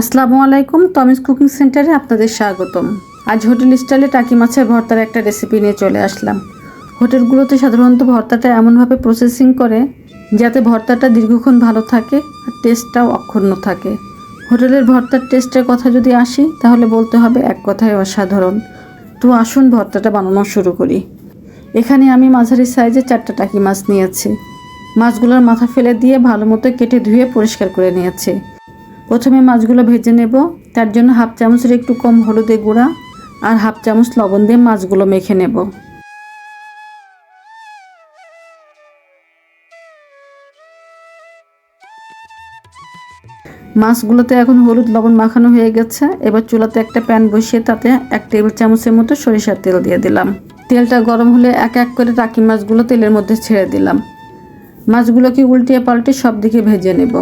আসসালামু আলাইকুম তমিজ কুকিং সেন্টারে আপনাদের স্বাগতম। আজ হোটেল স্টাইলে টাকি মাছের ভর্তার একটা রেসিপি নিয়ে চলে আসলাম। হোটেলগুলোতে সাধারণত ভর্তাটা এমনভাবে প্রসেসিং করে যাতে ভর্তাটা দীর্ঘক্ষণ ভালো থাকে আর টেস্টটাও অক্ষুণ্ণ থাকে। হোটেলের ভর্তার টেস্টের কথা যদি আসি, তাহলে বলতে হবে এক কথায় অসাধারণ। তো আসুন ভর্তাটা বানানো শুরু করি। এখানে আমি মাঝারি সাইজে চারটা টাকি মাছ নিয়েছি। মাছগুলোর মাথা ফেলে দিয়ে ভালো মতো কেটে ধুয়ে পরিষ্কার করে নিয়েছি। প্রথমে মাছগুলো ভেজে নেব। তার জন্য হাফ চামচের একটু কম হলুদে গুঁড়া আর হাফ চামচ লবণ দিয়ে মাছগুলো মেখে নেব। মাছগুলোতে এখন হলুদ লবণ মাখানো হয়ে গেছে। এবার চুলাতে একটা প্যান বসিয়ে তাতে এক টেবিল চামচের মতো সরিষার তেল দিয়ে দিলাম। তেলটা গরম হলে এক এক করে টাকি মাছগুলো তেলের মধ্যে ছেড়ে দিলাম। মাছগুলোকে উল্টিয়ে পাল্টে সব দিকে ভেজে নেব।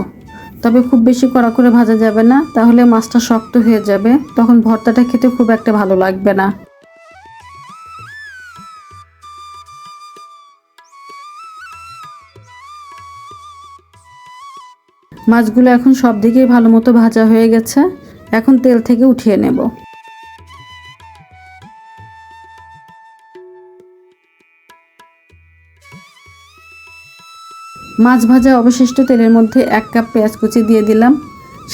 তবে খুব বেশি কড়া করে ভাজা যাবে না, তাহলে মাছটা শক্ত হয়ে যাবে, তখন ভর্তাটা খেতে খুব একটা ভালো লাগবে না। মাছগুলো এখন সব দিকেই ভালো মতো ভাজা হয়ে গেছে, এখন তেল থেকে উঠিয়ে নেব। মাছ ভাজা অবশিষ্ট তেলের মধ্যে এক কাপ পেঁয়াজ কুচি দিয়ে দিলাম,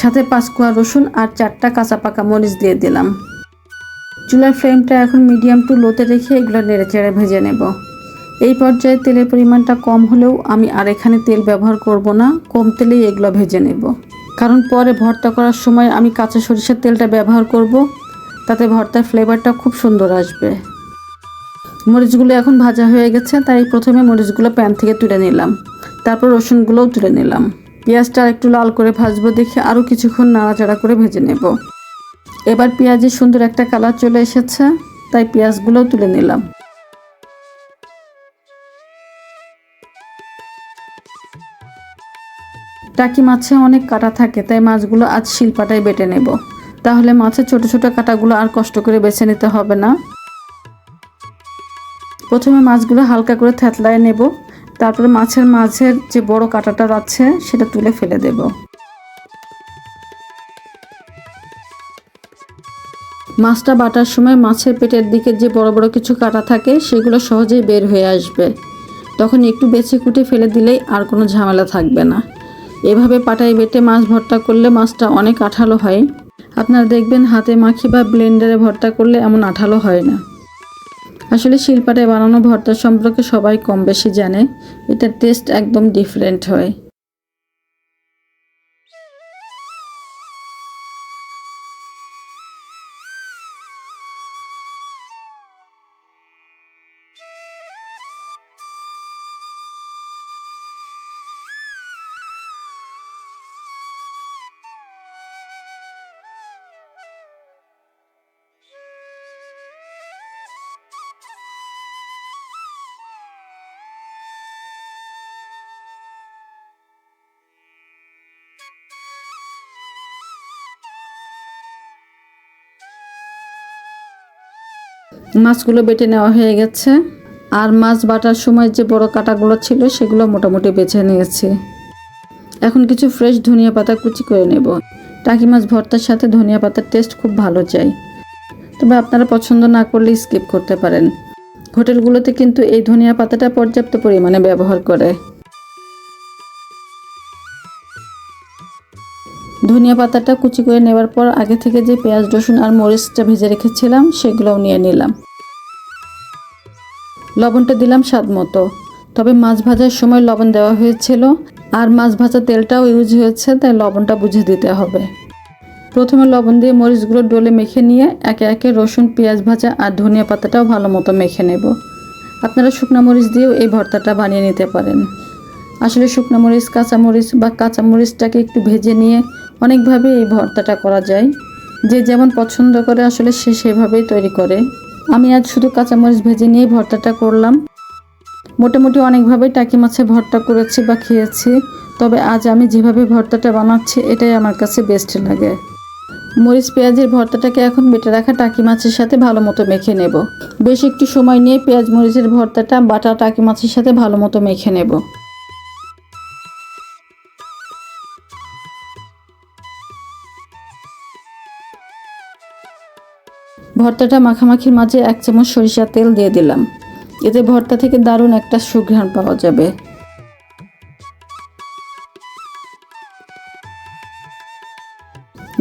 সাথে পাঁচ কোয়া রসুন আর চারটা কাঁচা পাকা মরিচ দিয়ে দিলাম। চুলার ফ্লেমটা এখন মিডিয়াম টু লোতে রেখে এগুলো নেড়ে চেড়ে ভেজে নেব। এই পর্যায়ে তেলের পরিমাণটা কম হলেও আমি আর এখানে তেল ব্যবহার করব না, কম তেলেই এগুলো ভেজে নেব। কারণ পরে ভর্তা করার সময় আমি কাঁচা সরিষার তেলটা ব্যবহার করব, তাতে ভর্তার ফ্লেভারটা খুব সুন্দর আসবে। মরিচগুলো এখন ভাজা হয়ে গেছে, তাই প্রথমে মরিচগুলো প্যান থেকে তুলে নিলাম। তারপর রসুনগুলোও তুলে নিলাম। পেঁয়াজটা একটু লাল করে ভাজবো দেখে আরও কিছুক্ষণ নাড়াচাড়া করে ভেজে নেব। এবার পেঁয়াজের সুন্দর একটা কালার চলে এসেছে, তাই পেঁয়াজগুলোও তুলে নিলাম। টাকি মাছে অনেক কাটা থাকে, তাই মাছগুলো আজ শিলপাটায় বেটে নেব। তাহলে মাছের ছোট ছোট কাটাগুলো আর কষ্ট করে বেছে নিতে হবে না। প্রথমে মাছগুলো হালকা করে থ্যাতলায় নেব। তারপরে মাছের মাঝের যে বড় কাঁটাটা আছে সেটা তুলে ফেলে দেব। মাছটা বাটার সময় মাছের পেটের দিকে যে বড় বড় কিছু কাটা থাকে, সেগুলো সহজেই বের হয়ে আসবে। তখন একটু বেছে কুটে ফেলে দিলেই আর কোনো ঝামেলা থাকবে না। এভাবে পাটায় বেটে মাছ ভর্তা করলে মাছটা অনেক আঠালো হয়। আপনারা দেখবেন হাতে মাখি বা ব্লেন্ডারে ভর্তা করলে এমন আঠালো হয় না। আসলে শিলপাটায় বানানো ভর্তা সম্পর্কে সবাই কম বেশি জানে। এটার টেস্ট একদম ডিফারেন্ট হয়। মাছগুলো বেটে নেওয়া হয়ে গেছে। আর মাছ বাটার সময় যে বড় কাটাগুলো ছিল, সেগুলো মোটামুটি বেছে নিয়েছি। এখন কিছু ফ্রেশ ধনিয়া পাতা কুচি করে নেব। টাকি মাছ ভর্তার সাথে ধনিয়া পাতার টেস্ট খুব ভালো চাই তবে আপনারা পছন্দ না করলে স্কিপ করতে পারেন। হোটেলগুলোতে কিন্তু এই ধনিয়া পাতাটা পর্যাপ্ত পরিমাণে ব্যবহার করে। ধনিয়া পাতাটা কুচি করে নেবার পর আগে থেকে যে পেঁয়াজ, রসুন আর মরিচটা ভেজে রেখেছিলাম, সেগুলোও নিয়ে নিলাম। লবণটা দিলাম স্বাদ মতো। তবে মাছ ভাজার সময় লবণ দেওয়া হয়েছিল, আর মাছ ভাজা তেলটাও ইউজ হয়েছে, তাই লবণটা বুঝে দিতে হবে। প্রথমে লবণ দিয়ে মরিচগুলো ডলে মেখে নিয়ে একে একে রসুন, পেঁয়াজ ভাজা আর ধনিয়া পাতাটাও ভালো মতো মেখে নেব। আপনারা শুকনো মরিচ দিয়েও এই ভর্তাটা বানিয়ে নিতে পারেন। আসলে শুকনো মরিচ কাঁচামরিচ বা কাঁচামরিচটাকে একটু ভেজে নিয়ে অনেকভাবে এই ভর্তাটা করা যায়। যে যেমন পছন্দ করে আসলে সে সেভাবেই তৈরি করে। আমি আজ শুধু কাঁচামরিচ ভেজে নিয়ে ভর্তাটা করলাম। মোটামুটি অনেকভাবেই টাকি মাছের ভর্তা করেছি বা খেয়েছি। তবে আজ আমি যেভাবে ভর্তাটা বানাচ্ছি, এটাই আমার কাছে বেস্ট লাগে। মরিচ, পেঁয়াজের ভর্তাটাকে এখন বেটে রাখা টাকি মাছের সাথে ভালো মতো মেখে নেব। বেশ একটু সময় নিয়ে পেঁয়াজ, মরিচের ভর্তাটা বাটা টাকি মাছের সাথে ভালো মতো মেখে নেব। ভর্তাটা মাখামাখির মাঝে এক চামচ সরিষার তেল দিয়ে দিলাম। এতে ভর্তা থেকে দারুণ একটা সুঘ্রাণ পাওয়া যাবে।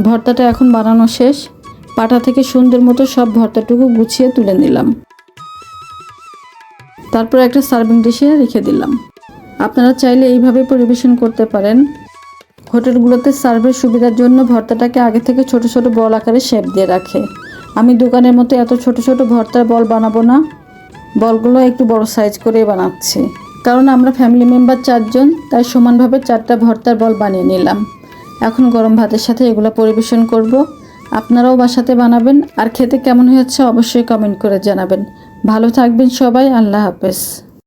ভর্তাটা এখন বানানো শেষ। পাটা থেকে সুন্দর মতো সব ভর্তাটুকু গুছিয়ে তুলে নিলাম। তারপর একটা সার্ভিং ডিশে রেখে দিলাম। আপনারা চাইলে এইভাবে পরিবেশন করতে পারেন। হোটেলগুলোতে সার্ভের সুবিধার জন্য ভর্তাটাকে আগে থেকে ছোট ছোট বল আকারে শেপ দিয়ে রাখে। আমি দোকানের মতো এত ছোট ছোট ভর্তার বল বানাবো না। বলগুলো একটু বড় সাইজ করে বানাচ্ছি। কারণ আমরা ফ্যামিলি মেম্বার চারজন, তাই সমানভাবে চারটা ভর্তার বল বানিয়ে নিলাম। এখন গরম ভাতের সাথে এগুলো পরিবেশন করব। আপনারাও বাসাতে বানাবেন। আর খেতে কেমন হয়েছে অবশ্যই কমেন্ট করে জানাবেন। ভালো থাকবেন সবাই, আল্লাহ হাফেজ।